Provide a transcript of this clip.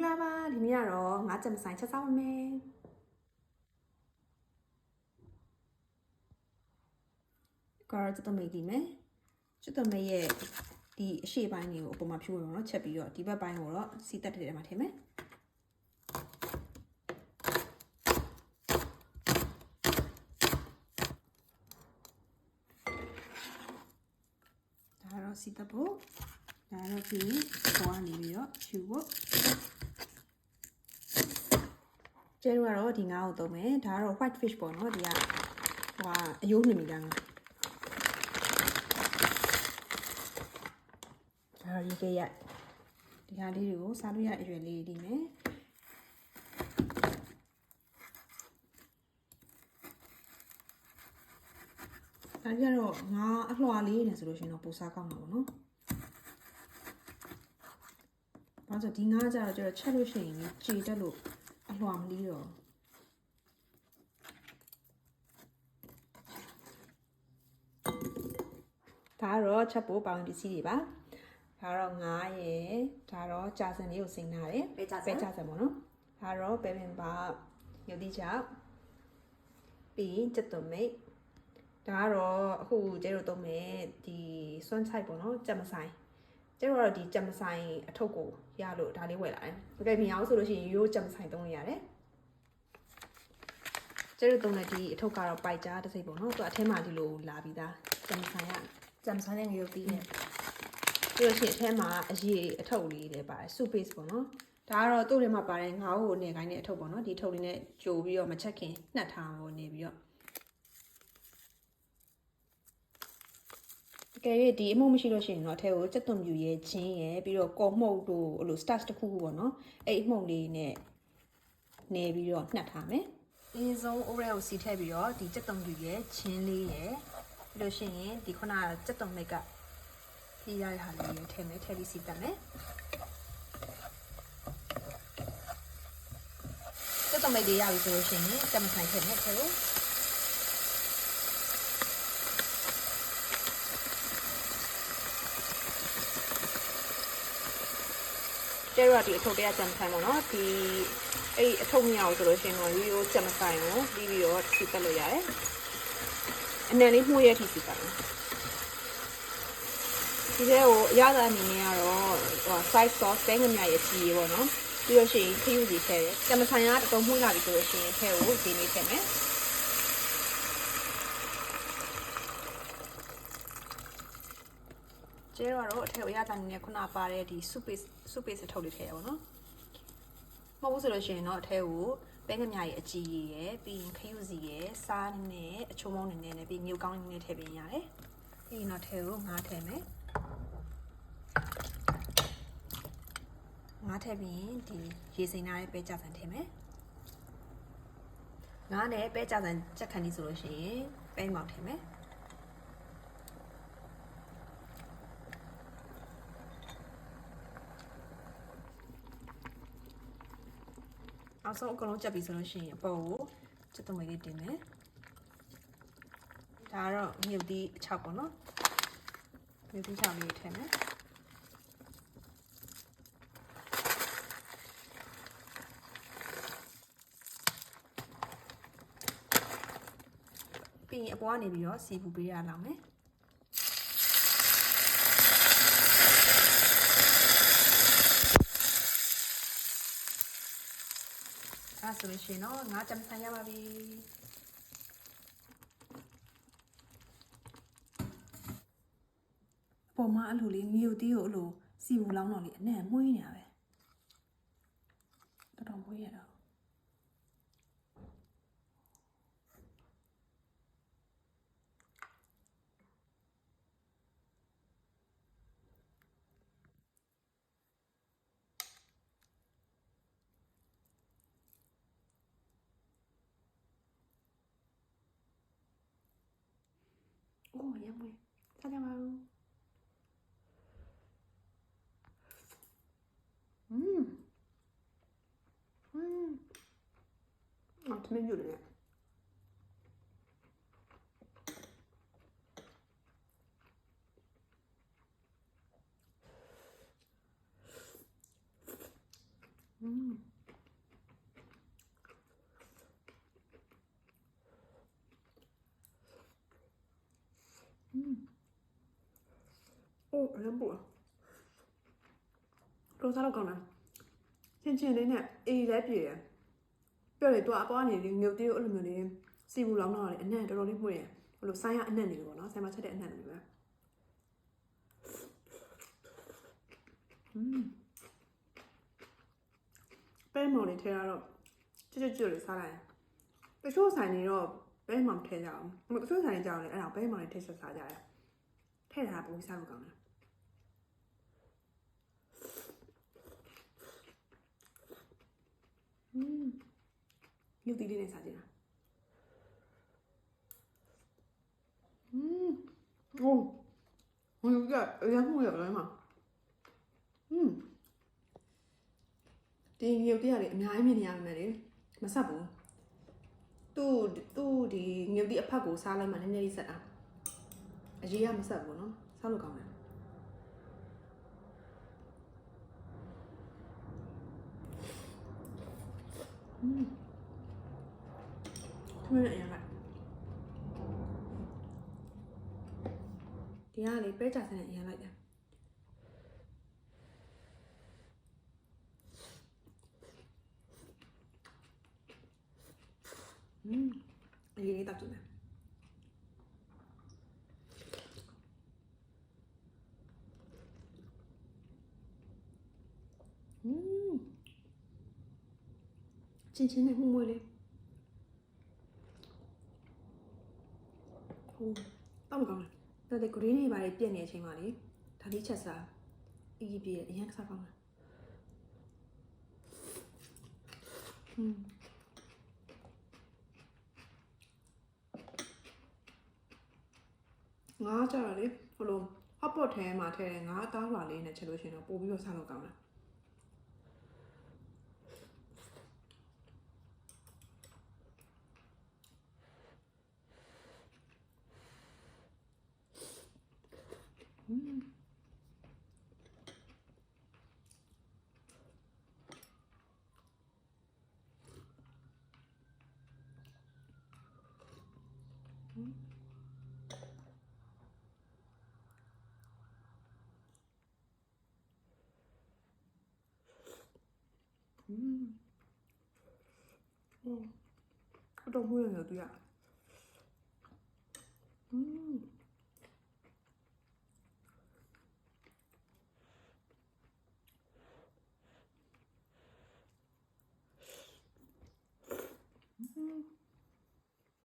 ္ဂလာပါဒီနေ့ကတော့ငါးကြက်မဆိုင်ချက်စားပါမယ်ကတော့ချက်တမိတ်ဒီမယ်ချက်တမိတ်ရဲ့ဒီအရှိပိုင်းတွေကိုအပေါ်မှာဖြိုးရအောင်နော်ချက်ပြီးတော့ဒီဘက်ပိုင်းကိုတော့စီတက်တဲ့ထဲမှာထည့်မယ်ဒါကတော့စီတက်ဖို့ဒါတော့ပြီးပေါ်ကနေပြီးတော့ဖြူဖို့ ကျဲတို့ကတော့ဒီငါးကိုသုံးမယ်ဒါကတော့ white fish ပေါ့နော်ဒီကဟိုအယိုးနေမိတာငါဒါတော့ရေကရက်ဒီဟာလေးတွေကိုစားလို့ရအရွယ်လေးဒီမယ်ဒါကြတော့ငါအလှော်လေးနေဆိုလို့ရှိရင်တော့ပူစားကောင်းမှာပေါ့နော်ဘာလို့ဒီငါးကြတော့ကျတော့ချက်လို့ရှိရင်ကြေတက်လို့ အလှော်မလီးတော့ဒါကတော့ချက်ဖို့ပေါင်းပစ္စည်းတွေပါဒါတော့ငါးရယ်ဒါတော့ကြာစံလေးကိုစိန်ထားတယ်ပဲကြစံပဲကြာစံပေါ့နော်ဒါတော့ပဲပင်ပါရုပ်တိချောက်ပြီးရင်ချက်သွမိတ်ဒါကတော့အခုကျဲတို့သုံးမယ်ဒီစွမ်းချိုက်ပေါ့နော်ကြက်မဆိုင်ကျဲတို့ကတော့ဒီကြက်မဆိုင်အထုပ်ကို ရလို့ဒါလေးဝယ်လာတယ်။ဒါပေမဲ့မြောက်ဆိုလို့ရှိရင်ရိုးကြက်မဆိုင်သုံးလို့ရတယ်။ကျဲတို့သုံးတဲ့ဒီအထုပ်ကတော့ပိုက်ကြားတစ်စိပ်ပေါ့နော်။သူအထဲမှာဒီလိုလာပြီးသားကြက်မဆိုင်ရကြံဆိုင်တဲ့ငရုတ်သီးနဲ့ပြီးလို့ရှိရင်အထဲမှာအရေးအထုပ်လေးတွေပါတယ် soup base ပေါ့နော်။ဒါကတော့သူ့ထဲမှာပါတယ်ငါ့ကိုနေခိုင်းတဲ့အထုပ်ပေါ့နော်။ဒီထုပ်လေးနဲ့ကြိုပြီးတော့မချက်ခင်နှက်ထားဖို့နေပြီးတော့ ကဲဒီအမှုန့်မရှိလို့ရှိရင်တော့အထဲကိုစက်သွန်ပြူရဲ့ချင်းရဲ့ပြီးတော့ကော်မှုတ်တို့အဲ့လို starch တစ်ခုခုပေါ့နော်အဲ့အမှုန့်လေးနဲ့နေပြီးတော့နှက်ထားမယ်အင်းဆုံး Oreo စီထည့်ပြီးတော့ဒီစက်တုံပြူရဲ့ချင်းလေးရဲ့ပြီးလို့ရှိရင်ဒီခုနကစက်တုံမိတ်ကဖြီးရတဲ့ဟာလေးကိုထည့်မယ်ထည့်ပြီးစီတက်မယ်စက်တုံမိတ်တွေရပြီဆိုလို့ရှိရင်ကြက်မဆိုင်ထည့်မယ်ထည့်လို့ ကျဲတော့ဒီအထုပ်တွေကကြံဆိုင်ပေါ့နော်ဒီအဲ့အထုပ်မြောက်ဆိုလို့ရှိရင်တော့ရိုးရိုးကြံမဆိုင်ကိုပြီးပြီးတော့စီတက်လို့ရတယ်အနံလေးမှုရဲ့ထိစီတက်တယ်ဒီထဲကိုအရသာအနေနဲ့ကတော့ဟို size sauce တဲငမြရဲ့ကြီးရေပေါ့နော်ပြီးလို့ရှိရင်ခရုစီထည့်တယ်ကြံမဆိုင်ကတော်တော်မှုလာပြီဆိုလို့ရှိရင်ထဲကိုဒီလေးထည့်မယ် ကျဲတော့အထက်အရသာအနေနဲ့ခုနပါတဲ့ဒီ soup base soup base အထုပ်လေးထည့်ရပါတော့မဟုတ်ဘူးဆိုလို့ရှိရင်တော့အထဲကိုပဲငမြရဲ့အကြီးကြီးရယ်ပြီးရင်ခရုစီရယ်စားနဲ့အချိုးမောင်းနေနေနဲ့ပြီးငြုပ်ကောင်းနေနေထည့်ပေးရတယ်ပြီးရင်တော့ထဲကိုငါးထည့်မယ်ငါးထည့်ပြီးရင်ဒီရေစိမ်ထားတဲ့ပဲကြဆန်ထည့်မယ်ငါးနဲ့ပဲကြဆန်ချက်ခံနေဆိုလို့ရှိရင်ပဲမောင်ထည့်မယ် နောက်ဆုံးအကုန်လုံးကြက်ပြီဆိုလို့ရှိရင်အပေါ်ကိုစက်သွမေးလေးတင်မယ်ဒါကတော့မြုပ်သီးအချောက်ပေါ့နော်မြုပ်သီးချောက်လေးထည့်မယ်ပြီးရင်အပေါ်ကနေပြီးတော့စီပူပေးရအောင်မယ် ဆိုလို့ရှိရင်တော့ငါးကြမ်းဆန်ရပါပြီအပေါ်မှာအဲ့လိုလေးမြုပ်သီးကိုအဲ့လိုစီပူလောင်းတော့လေအနဲ့မွေးနေတာပဲတော်တော်မွေးရတော့ 오, 예물. 사냥하루. 음. 음. 아, 드맨 줄이네. โอ้အရင်ပူတော့စားတော့ကောင်းလားချင်းချင်းလေးနဲ့အေးလည်းပြေရပြောလေသူကအပေါ်ကနေလေငုတ်တေးကိုအဲ့လိုမျိုးလေးစီဘူးလောင်းတော့လေအနံ့တော်တော်လေးမှုရဘလို့ဆိုင်းရအနံ့နေလို့ပေါ့နော်ဆိုင်းမှာချက်တဲ့အနံ့နေပဲอืมပဲမော်လေးထဲရတော့ချွတ်ချွတ်ချွတ်လေးစားလိုက်တချို့ဆိုင်နေတော့ ပဲမော်မထဲကြအောင်တချို့ဆိုင်နေကြအောင်လေအဲ့ဒါပဲမော်လေးထဲချက်စားကြတယ်ထဲတာပုံစားလို့ကောင်းတယ် อืมမြုပ်သီးလေးနဲ့စားကြည့်တာอืมโอ้ဟိုကအရင်မှုရလည်းမှာอืมဒီမြုပ်တရားတွေအများကြီးမြင်နေရမယ်လေမဆက်ဘူး သူ့သူ့ဒီငုပ်ဒီအဖက်ကိုစားလိုက်မှနည်းနည်းလေးဆက်တာအရေးကမဆက်ဘူးနော်စားလို့ကောင်းတယ်อืมမင်းအရင်ကဒီကလေပဲကြဆန်တဲ့အရင်လိုက်တယ် อืมအရေးလေးတောက်ကြည့်မယ်อืมချင်းချင်းနဲ့မှုမွေးလေးဟိုတောက်မကောင်းလားဒါတဲ့ဂရင်းတွေပါလေပြက်နေတဲ့အချိန်မှာလေဒါလေးချက်စားအီးပြေအရင်ကစားကောင်းလားอืม ငါးကြတာလေဟိုလို hot pot ထဲမှာထည့်တဲ့ငါးအသားလွာလေးနဲ့ချက်လို့ရှိရင်တော့ပို့ပြီးတော့စားလို့ကောင်းတယ်อื 음. 어. 너무 여도야. 음.